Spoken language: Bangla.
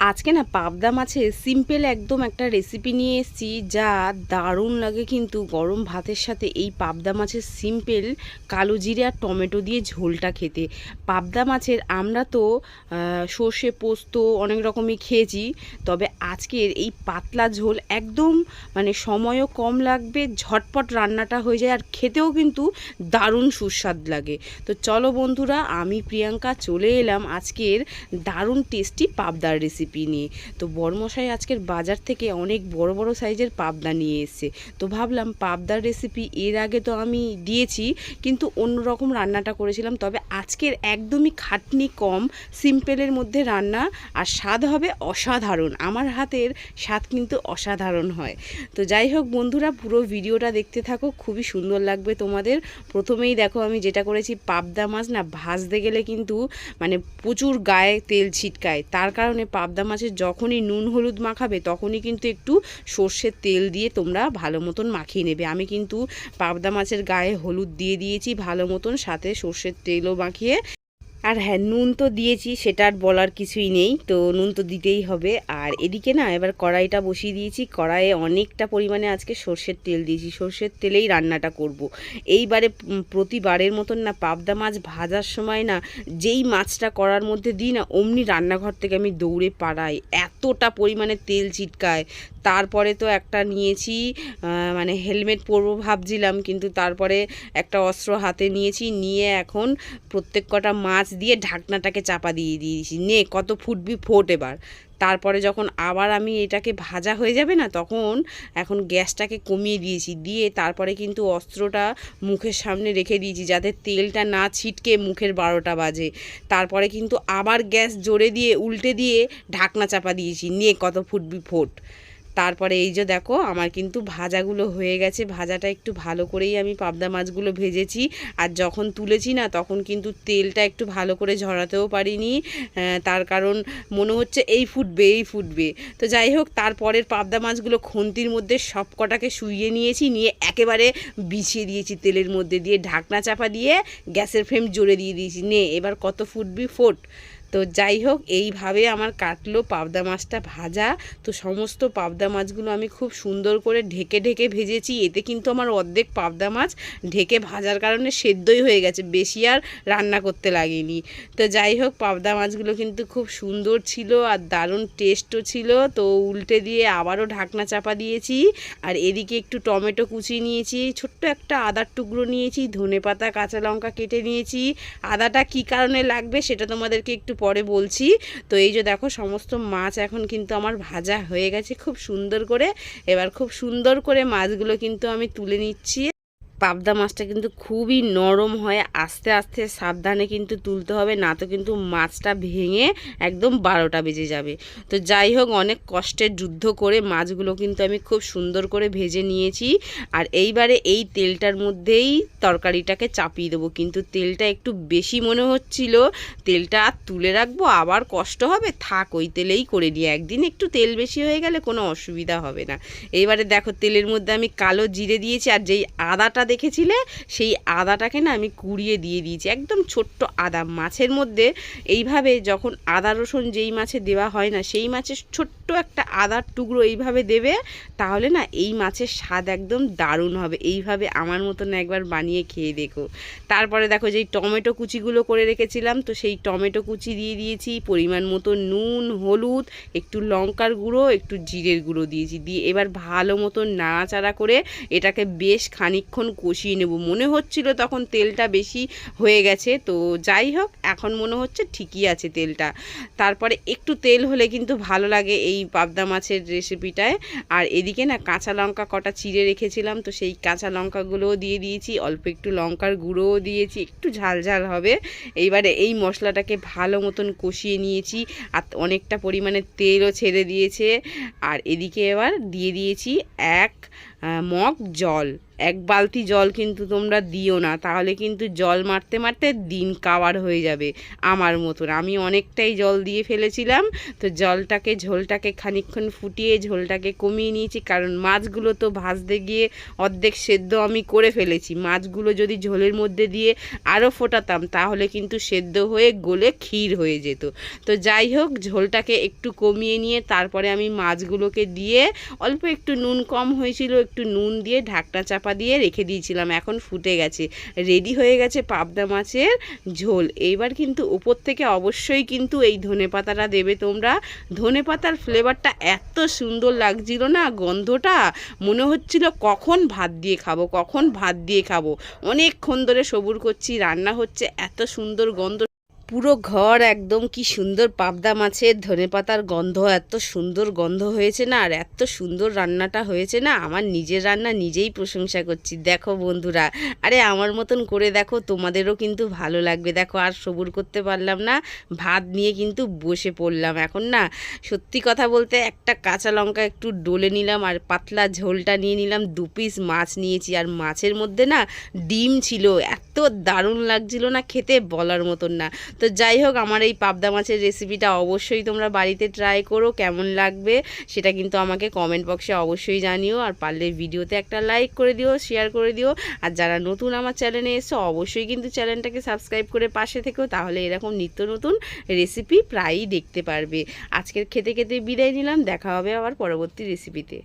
আজকে না পাবদা মাছের সিম্পল একদম একটা রেসিপি নিয়ে এসেছি, যা দারুণ লাগে কিন্তু গরম ভাতের সাথে এই পাবদা মাছের সিম্পল কালো জিরে আর টমেটো দিয়ে ঝোলটা খেতে। পাবদা মাছের আমরা তো সর্ষে, পোস্ত অনেক রকমই খেয়েছি, তবে আজকের এই পাতলা ঝোল একদম মানে সময়ও কম লাগবে, ঝটপট রান্নাটা হয়ে যায় আর খেতেও কিন্তু দারুণ সুস্বাদ লাগে। তো চলো বন্ধুরা, আমি প্রিয়াঙ্কা চলে এলাম আজকের দারুণ টেস্টি পাবদার রেসিপি নিয়ে। তো বড়মশাই আজকের বাজার থেকে অনেক বড় বড় সাইজের পাবদা নিয়ে এসছে। তো ভাবলাম পাবদার রেসিপি এর আগে তো আমি দিয়েছি, কিন্তু অন্যরকম রান্নাটা করেছিলাম। তবে আজকের একদমই খাটনি কম, সিম্পলের মধ্যে রান্না, আর স্বাদ হবে অসাধারণ। আমার হাতের স্বাদ কিন্তু অসাধারণ হয়। তো যাই হোক বন্ধুরা, পুরো ভিডিওটা দেখতে থাকো, খুবই সুন্দর লাগবে তোমাদের। প্রথমেই দেখো আমি যেটা করেছি, পাবদা মাছ না ভাজতে গেলে কিন্তু মানে প্রচুর গায়ে তেল ছিটকায়। তার কারণে পাবদা মাছের যখনই নুন হলুদ মাখাবে, তখনই কিন্তু একটু সর্ষের তেল দিয়ে তোমরা ভালো মতন মাখিয়ে নেবে। আমি কিন্তু পাবদা মাছের গায়ে হলুদ দিয়ে দিয়েছি ভালো মতন, সাথে সর্ষের তেলও মাখিয়ে আর হ্যাঁ নুন তো দিয়েছি, সেটা আর বলার কিছুই নেই। তো নুন তো দিতেই হবে। আর এদিকে না, এবার কড়াইটা বসিয়ে দিয়েছি। কড়াইয়ে অনেকটা পরিমাণে আজকে সর্ষের তেল দিয়েছি। সর্ষের তেলেই রান্নাটা করব। এইবারে প্রতিবারের মতন না, পাবদা মাছ ভাজার সময় না, যেই মাছটা করার মধ্যে দিই না, অমনি রান্নাঘর থেকে আমি দৌড়ে পাড়াই। এতটা পরিমাণে তেল ছিটকায়। তারপরে তো একটা নিয়েছি মানে হেলমেট পরবো ভাবছিলাম, কিন্তু তারপরে একটা অস্ত্র হাতে নিয়েছি, নিয়ে এখন প্রত্যেক কটা মাছ দিয়ে ঢাকনাটাকে চাপা দিয়ে দিয়েছি। নে, কত ফুটবি ফোট এবার। তারপরে যখন আবার আমি এটাকে ভাজা হয়ে যাবে না, তখন এখন গ্যাসটাকে কমিয়ে দিয়েছি। দিয়ে তারপরে কিন্তু অস্ত্রটা মুখের সামনে রেখে দিয়েছি, যাতে তেলটা না ছিটকে মুখের বারোটা বাজে। তারপরে কিন্তু আবার গ্যাস জোরে দিয়ে, উল্টে দিয়ে ঢাকনা চাপা দিয়েছি। নিয়ে কত ফুটবি ফোট। তারপরে এই যে দেখো, আমার কিন্তু ভাজাগুলো হয়ে গেছে। ভাজাটা একটু ভালো করেই আমি পাবদা মাছগুলো ভেজেছি। আর যখন তুলেছি না, তখন কিন্তু তেলটা একটু ভালো করে ঝরাতেও পারিনি। তার কারণ মনে হচ্ছে এই ফুটবে এই ফুটবে। তো যাই হোক, তারপরের পাবদা মাছগুলো খন্তির মধ্যে সব কটাকে শুইয়ে নিয়েছি, নিয়ে একেবারে বিছিয়ে দিয়েছি তেলের মধ্যে দিয়ে, ঢাকনা চাপা দিয়ে গ্যাসের ফ্লেম জোরে দিয়ে দিয়েছি। নে, এবার কত ফুটবি? ফোট। তো যাই হোক, এইভাবে আমার কাটলো পাবদা মাছটা ভাজা। তো সমস্ত পাবদা মাছগুলো আমি খুব সুন্দর করে ঢেকে ঢেকে ভেজেছি। এতে কিন্তু আমার অর্ধেক পাবদা মাছ ঢেকে ভাজার কারণে সেদ্ধই হয়ে গেছে। বেশি আর রান্না করতে লাগেনি। তো যাই হোক, পাবদা মাছগুলো কিন্তু খুব সুন্দর ছিল আর দারুণ টেস্টও ছিল। তো উল্টে দিয়ে আবারও ঢাকনা চাপা দিয়েছি। আর এদিকে একটু টমেটো কুচি নিয়েছি, ছোট্ট একটা আদার টুকরো নিয়েছি ধনে পাতা কাঁচা লঙ্কা কেটে নিয়েছি। আদাটা কি কারণে লাগবে সেটা তোমাদেরকে একটু পরে বলছি। তো এই যে দেখো, সমস্ত মাছ এখন কিন্তু আমার ভাজা হয়ে গেছে খুব সুন্দর করে। এবার খুব সুন্দর করে মাছগুলো কিন্তু আমি তুলে নিচ্ছি। পাবদা মাছটা কিন্তু খুবই নরম হয়, আস্তে আস্তে সাবধানে কিন্তু তুলতে হবে, না তো কিন্তু মাছটা ভেঙে একদম বারোটা বেজে যাবে। তো যাই হোক, অনেক কষ্টের যুদ্ধ করে মাছগুলো কিন্তু আমি খুব সুন্দর করে ভেজে নিয়েছি। আর এইবারে এই তেলটার মধ্যেই তরকারিটাকে চাপিয়ে দেবো। কিন্তু তেলটা একটু বেশি মনে হচ্ছিল, তেলটা আর তুলে রাখব, আবার কষ্ট হবে? থাক, ওই তেলেই করে নিয়ে একদিন একটু তেল বেশি হয়ে গেলে কোনো অসুবিধা হবে না। এইবারে দেখো, তেলের মধ্যে আমি কালো জিরে দিয়েছি, আর যেই আদাটা দেখেছিলে? সেই আদাটাকে না আমি কুড়িয়ে দিয়ে দিয়েছি। একদম ছোট্ট আদা। মাছের মধ্যে এইভাবে যখন আদা রসুন যেই মাছে দেওয়া হয় না, সেই মাছের ছোট্ট একটা আদার টুকরো এইভাবে দেবে, তাহলে না এই মাছের স্বাদ একদম দারুণ হবে। এইভাবে আমার মতন একবার বানিয়ে খেয়ে দেখো। তারপরে দেখো যেই টমেটো কুচিগুলো করে রেখেছিলাম, তো সেই টমেটো কুচি দিয়ে দিয়েছি, পরিমাণ মতো নুন, হলুদ, একটু লঙ্কার গুঁড়ো, একটু জিরের গুঁড়ো দিয়েছি। দিয়ে এবার ভালো মতো নাড়াচাড়া করে এটাকে বেশ খানিকক্ষণ কষিয়ে নেব। মনে হচ্ছিল তখন তেলটা বেশি হয়ে গেছে, তো যাই হোক, এখন মনে হচ্ছে ঠিকই আছে তেলটা। তারপরে একটু তেল হলে কিন্তু ভালো লাগে, এই পাবদা মাছের রেসিপিটায় আর এদিকে না কাঁচা লঙ্কা কটা চিড়ে রেখেছিলাম, তো সেই কাঁচা লঙ্কাগুলোও দিয়ে দিয়েছি। অল্প একটু লঙ্কার গুঁড়োও দিয়েছি, একটু ঝাল ঝাল হবে। এইবারে এই মশলাটাকে ভালো মতন কষিয়ে নিয়েছি, আর অনেকটা পরিমাণে তেলও ছেড়ে দিয়েছে। আর এদিকে এবার দিয়ে দিয়েছি এক মগ, জল। এক বালতি জল কিন্তু তোমরা দিও না, তাহলে কিন্তু জল মারতে মারতে দিন কাওয়ার হয়ে যাবে, আমার মতন। আমি অনেকটাই জল দিয়ে ফেলেছিলাম, তো জলটাকে, ঝোলটাকে খানিকক্ষণ ফুটিয়ে ঝোলটাকে কমিয়ে নিয়েছি, কারণ মাছগুলো তো ভাজতে গিয়ে অর্ধেক সেদ্ধ আমি করে ফেলেছি। মাছগুলো যদি ঝোলের মধ্যে দিয়ে আরও ফোটাতাম, তাহলে কিন্তু সেদ্ধ হয়ে গলে ক্ষীর হয়ে যেত। তো যাই হোক, ঝোলটাকে একটু কমিয়ে নিয়ে তারপরে আমি মাছগুলোকে দিয়ে অল্প একটু নুন কম হয়েছিল একটু নুন দিয়ে ঢাকনা চাপা দিয়ে রেখে দিয়েছিলাম, এখন ফুটে গেছে। রেডি হয়ে গেছে পাবদা মাছের ঝোল। এইবার কিন্তু উপর থেকে অবশ্যই কিন্তু এই ধনে পাতাটা দেবে তোমরা। ধনে পাতার ফ্লেভারটা এত সুন্দর লাগছিল না গন্ধটা? মনে হচ্ছিল কখন ভাত দিয়ে খাব, কখন ভাত দিয়ে খাব? অনেকক্ষণ ধরে সবুর করছি, রান্না হচ্ছে, এত সুন্দর গন্ধ পুরো ঘর একদম কি সুন্দর পাবদা মাছের ধনেপাতার গন্ধ, এত সুন্দর গন্ধ হয়েছে না, আর এত সুন্দর রান্নাটা হয়েছে না, আমার নিজের রান্না নিজেই প্রশংসা করছি। দেখো বন্ধুরা, আরে আমার মতন করে দেখো, তোমাদেরও কিন্তু ভালো লাগবে। দেখো, আর সবুর করতে পারলাম না, ভাত নিয়ে কিন্তু বসে পড়লাম এখন না। সত্যি কথা বলতে একটা কাঁচা লঙ্কা একটু ডলে নিলাম, আর পাতলা ঝোলটা নিয়ে নিলাম, দু পিস মাছ নিয়েছি, আর মাছের মধ্যে না ডিম ছিল, এত দারুণ লাগছিল না খেতে বলার মতন না। তো যাই হোক, আমার এই পাবদা মাছের রেসিপিটা অবশ্যই তোমরা বাড়িতে ট্রাই করো, কেমন লাগবে সেটা কিন্তু আমাকে কমেন্ট বক্সে অবশ্যই জানিও, আর পারলে ভিডিওতে একটা লাইক করে দিও শেয়ার করে দিও, আর যারা নতুন আমার চ্যানেলে এসছো, অবশ্যই কিন্তু চ্যানেলটাকে সাবস্ক্রাইব করে পাশে থেকেও, তাহলে এরকম নিত্য নতুন রেসিপি প্রায়ই দেখতে পারবে। আজকের খেতে খেতে বিদায় নিলাম, দেখা হবে আবার পরবর্তী রেসিপিতে